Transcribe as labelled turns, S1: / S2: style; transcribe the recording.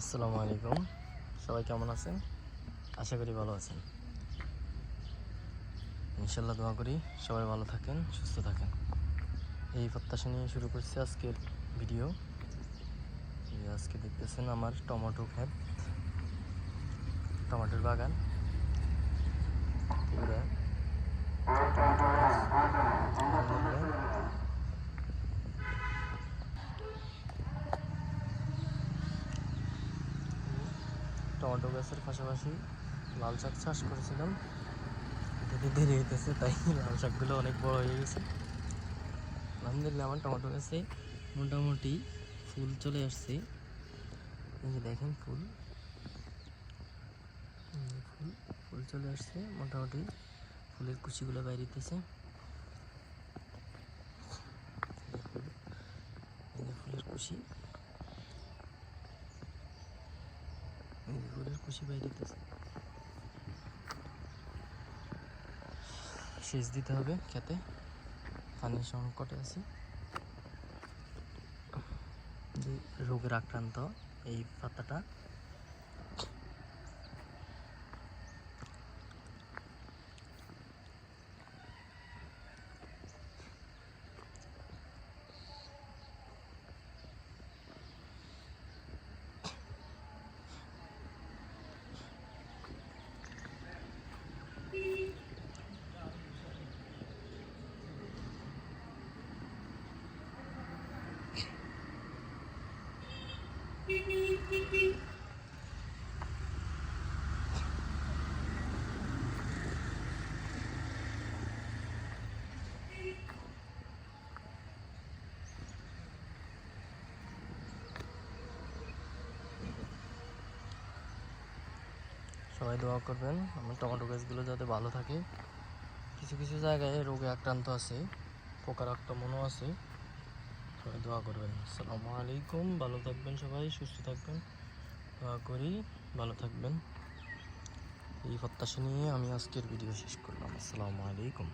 S1: আসসালামু আলাইকুম। সবাই কেমন আছেন? আশা করি ভালো আছেন। ইনশাল্লাহ দোয়া করি সবাই ভালো থাকেন, সুস্থ থাকেন। এই প্রত্যাশা নিয়ে শুরু করছি আজকের ভিডিও। আজকে দেখতেছেন আমার টমেটো ক্ষেত, টমেটোর বাগান টমেটো গাছ। আলহামদুলিল্লাহ। টমেটো গাছের পাশাপাশি লাল শাক চাষ করেছিলাম। এটাতে দেরি হইতেছে, তাই লাল শাকগুলো অনেক বড় হয়ে গেছে। আলহামদুলিল্লাহ, আমার টমেটো গাছে মোটামুটি ফুল চলে আসছে। এই যে দেখেন ফুল। ফুল ফুল চলে আসছে, মোটামুটি ফুলের কুচিগুলো বাইরেতেছে। ফুলের কুচি। খুশি ফুলের দিতেছে সেচ দিতে হবে খেতে। পানির সংকটে আছে। যে রোগের আক্রান্ত এই পাতাটা সবাই দোয়া করবেন আমার টমেটো গাছগুলো যাতে ভালো থাকে। কিছু কিছু জায়গায় রোগে আক্রান্ত আছে, পোকার আক্রমণও আছে। সবাই দোয়া করবেন। আসসালামু আলাইকুম, ভালো থাকবেন সবাই, সুস্থ থাকবেন, দোয়া করি, ভালো থাকবেন। এই প্রত্যাশা নিয়ে আমি আজকের ভিডিও শেষ করলাম। আসসালামু আলাইকুম।